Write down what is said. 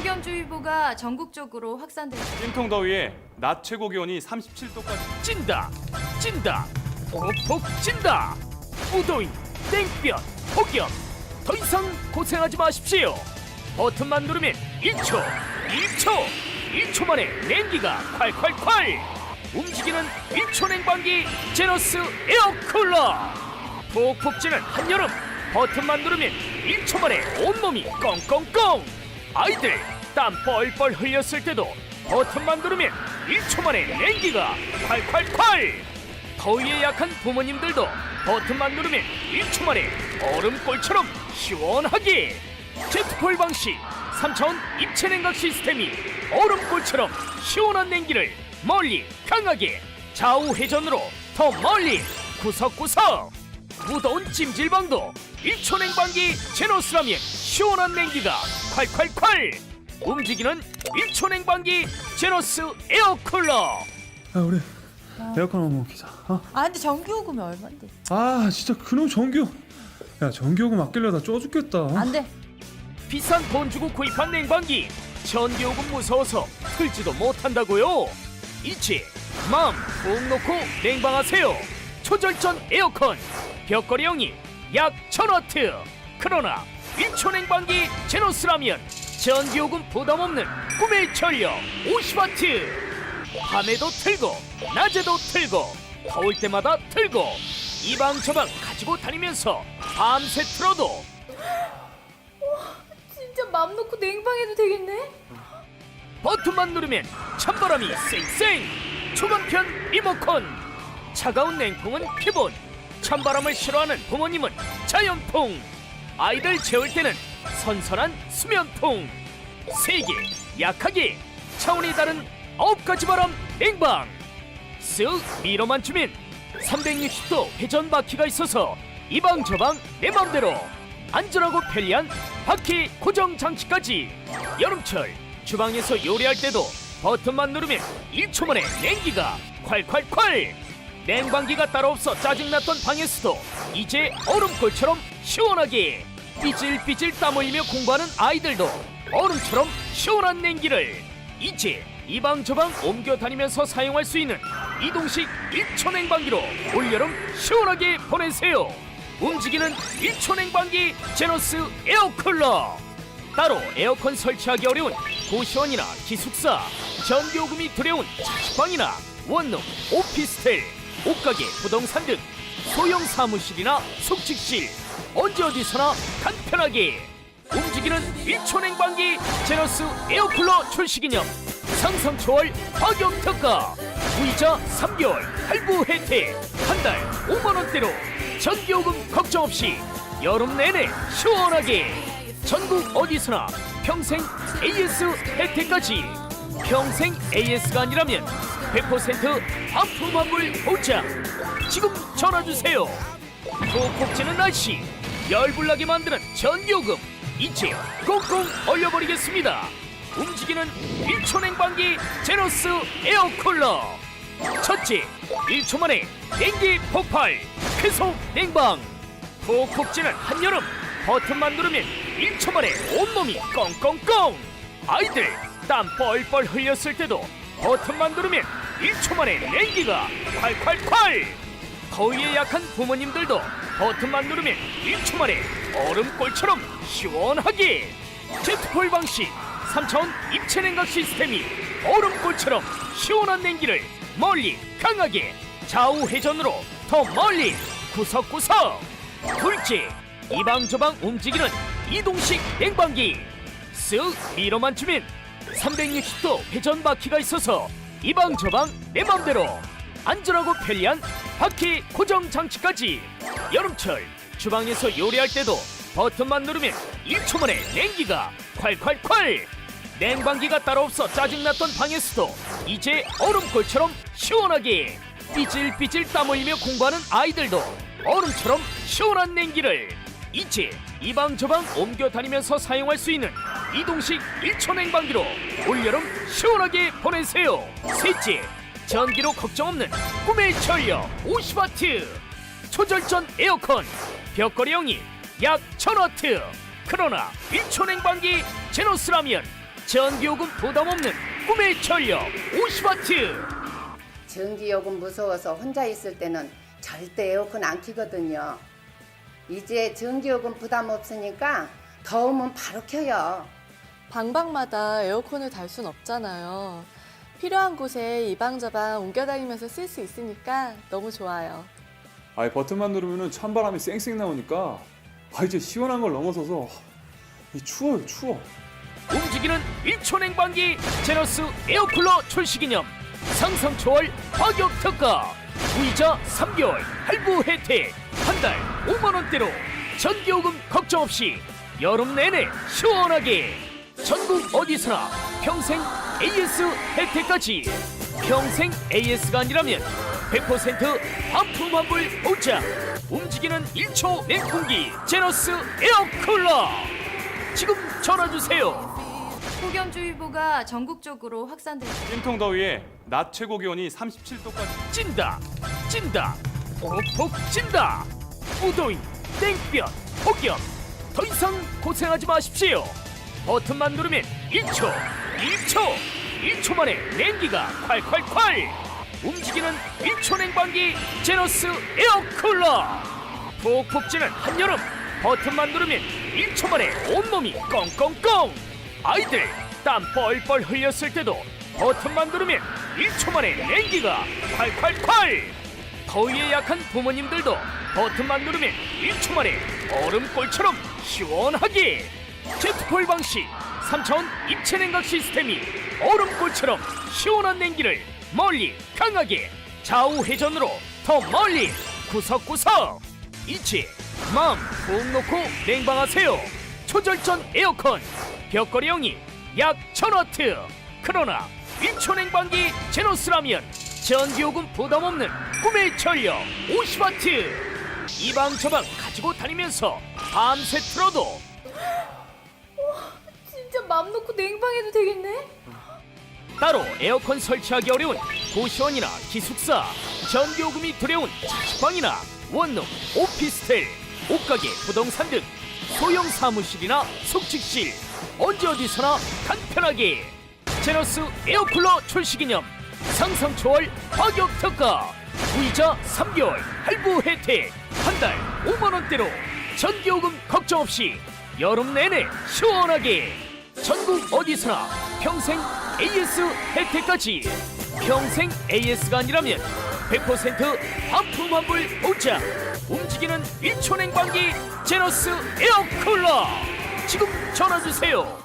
폭염주의보가 전국적으로 확산되고 찜통 더위에 낮 최고 기온이 37도까지. 찐다 찐다 푹푹 찐다. 무더위 땡볕 폭염. 더 이상 고생하지 마십시오. 버튼만 누르면 1초 1초 1초 만에 냉기가 콸콸콸. 움직이는 1초 냉방기 제너스 에어쿨러. 푹푹 찌는 한여름 버튼만 누르면 1초 만에 온몸이 꽁꽁꽁 아이들 땀 뻘뻘 흘렸을 때도 버튼만 누르면 1초 만에 냉기가 콸콸콸! 더위에 약한 부모님들도 버튼만 누르면 1초 만에 얼음골처럼 시원하게! 제트폴 방식 3차원 입체 냉각 시스템이 얼음골처럼 시원한 냉기를 멀리 강하게 좌우 회전으로 더 멀리 구석구석 무더운 찜질방도 1초 냉방기 제노스라면 시원한 냉기가 콸콸콸! 움직이는 1초 냉방기 제노스 에어쿨러! 야 우리 에어컨 한번 키자. 어? 아 근데 전기요금이 얼마인데? 아 진짜 그놈 전기요 야 전기요금 아끼려다 쪄 죽겠다. 어? 안돼. 비싼 돈 주고 구입한 냉방기. 전기요금 무서워서 틀지도 못한다고요. 이치 마음 푹 놓고 냉방하세요. 초절전 에어컨 벽걸이형이 약 1000와트. 그러나 1초 냉방기 제노스라면 전기요금 부담 없는 꿈의 전력 50와트. 밤에도 틀고 낮에도 틀고 더울 때마다 틀고 이방 저방 가지고 다니면서 밤새 틀어도 진짜 맘 놓고 냉방해도 되겠네? 버튼만 누르면 찬바람이 쌩쌩. 초반편 리모컨. 차가운 냉풍은 기본 찬바람을 싫어하는 부모님은 자연풍 아이들 재울 때는 선선한 수면풍 세게 약하게 차원이 다른 아홉 가지 바람 냉방. 쓱 밀어만 주면 360도 회전 바퀴가 있어서 이방 저방 내 맘대로 안전하고 편리한 바퀴 고정 장치까지 여름철 주방에서 요리할 때도 버튼만 누르면 1초 만에 냉기가 콸콸콸 냉방기가 따로 없어 짜증났던 방에서도 이제 얼음골처럼 시원하게 삐질삐질 땀 흘리며 공부하는 아이들도 얼음처럼 시원한 냉기를 이제 이방 저방 옮겨 다니면서 사용할 수 있는 이동식 1초 냉방기로 올여름 시원하게 보내세요. 움직이는 1초 냉방기 제너스 에어쿨러. 따로 에어컨 설치하기 어려운 고시원이나 기숙사 전기요금이 두려운 자취방이나 원룸 오피스텔 옷가게 부동산 등 소형 사무실이나 숙직실 언제 어디서나 간편하게 움직이는 1초 냉방기 제너스 에어쿨러 출시 기념 상상 초월 가격 특가 무이자 3개월 할부 혜택 한 달 5만 원대로 전기요금 걱정 없이 여름 내내 시원하게 전국 어디서나 평생 AS 혜택까지 평생 AS가 아니라면 100% 반품 환불 보장 지금 전화 주세요. 콕콕 찌는 날씨 열불나게 만드는 전기요금 이제 꽁꽁 얼려버리겠습니다. 움직이는 1초 냉방기 제너스 에어쿨러. 첫째 1초 만에 냉기 폭발 계속 냉방. 찌는 한여름 버튼만 누르면 1초 만에 온몸이 꽁꽁꽁. 아이들 땀 뻘뻘 흘렸을 때도 버튼만 누르면 1초 만에 냉기가 콸콸콸! 더위에 약한 부모님들도 버튼만 누르면 1초 만에 얼음골처럼 시원하게! 제트폴 방식 3차원 입체 냉각 시스템이 얼음골처럼 시원한 냉기를 멀리 강하게 좌우 회전으로 더 멀리 구석구석! 둘째 이방저방 움직이는 이동식 냉방기! 쓱 밀어만 주면 360도 회전 바퀴가 있어서 이방저방 내 맘대로 안전하고 편리한 바퀴 고정 장치까지 여름철 주방에서 요리할 때도 버튼만 누르면 1초 만에 냉기가 콸콸콸! 냉방기가 따로 없어 짜증났던 방에서도 이제 얼음골처럼 시원하게 삐질삐질 땀 흘리며 공부하는 아이들도 얼음처럼 시원한 냉기를 이제 이방 저방 옮겨 다니면서 사용할 수 있는 이동식 1초 냉방기로 올여름 시원하게 보내세요 셋째 전기로 걱정 없는 꿈의 전력 50와트 초절전 에어컨 벽걸이 형이 약 1000와트 그러나 1초 냉방기 제노스라면 전기요금 부담 없는 꿈의 전력 50와트 전기요금 무서워서 혼자 있을 때는 절대 에어컨 안 켜거든요. 이제 전기요금 부담 없으니까 더우면 바로 켜요. 방방마다 에어컨을 달 순 없잖아요. 필요한 곳에 이방저방 옮겨다니면서 쓸 수 있으니까 너무 좋아요. 아 이 버튼만 누르면은 찬바람이 쌩쌩 나오니까 아 이제 시원한 걸 넘어서서 이 추워요 추워. 움직이는 1초 냉방기 제너스 에어쿨러 출시 기념 상상 초월 가격 특가 무이자 3개월 할부 혜택 한 달 5만 원대로 전기요금 걱정 없이 여름 내내 시원하게 전국 어디서나 평생 AS 혜택까지. 평생 AS가 아니라면 100% 반품 환불 보장 움직이는 1초 냉풍기 제너스 에어쿨러. 지금 전화 주세요. 폭염주의보가 전국적으로 확산되고 찜통 더위에 낮 최고 기온이 37도까지. 찐다 찐다 푹푹 찐다. 무더위 땡볕 폭염. 더 이상 고생하지 마십시오 버튼만 누르면 1초 1초 1초 만에 냉기가 콸콸콸. 움직이는 1초 냉방기 제너스 에어쿨러. 찌는 한여름 버튼만 누르면 1초 만에 온몸이 꽁꽁꽁. 아이들 땀 뻘뻘 흘렸을 때도 버튼만 누르면 1초 만에 냉기가 콸콸콸. 더위에 약한 부모님들도 버튼만 누르면 1초 만에 얼음골처럼 시원하게 제트폴 방식 3차원 입체 냉각 시스템이 얼음골처럼 시원한 냉기를 멀리 강하게 좌우 회전으로 더 멀리 구석구석. 이치 마음 푹 놓고 냉방하세요. 초절전 에어컨 벽걸이형이 약 1000와트. 그러나 1초 냉방기 제노스라면 전기요금 부담 없는 꿈의 전력 50와트. 이방저방 가지고 다니면서 밤새 틀어도 진짜 맘 놓고 냉방해도 되겠네? 따로 에어컨 설치하기 어려운 고시원이나 기숙사 전기요금이 두려운 자취방이나 원룸 오피스텔 옷가게 부동산 등 소형 사무실이나 숙직실 언제 어디서나 간편하게 제너스 에어쿨러 출시 기념 상상 초월 가격 특가 무이자 3개월 할부 혜택 한 달 5만 원대로 전기요금 걱정 없이 여름 내내 시원하게 전국 어디서나 평생 AS 혜택까지. 평생 AS가 아니라면 100% 반품 환불 보장. 움직이는 1초 냉방기 제너스 에어쿨러. 지금 전화 주세요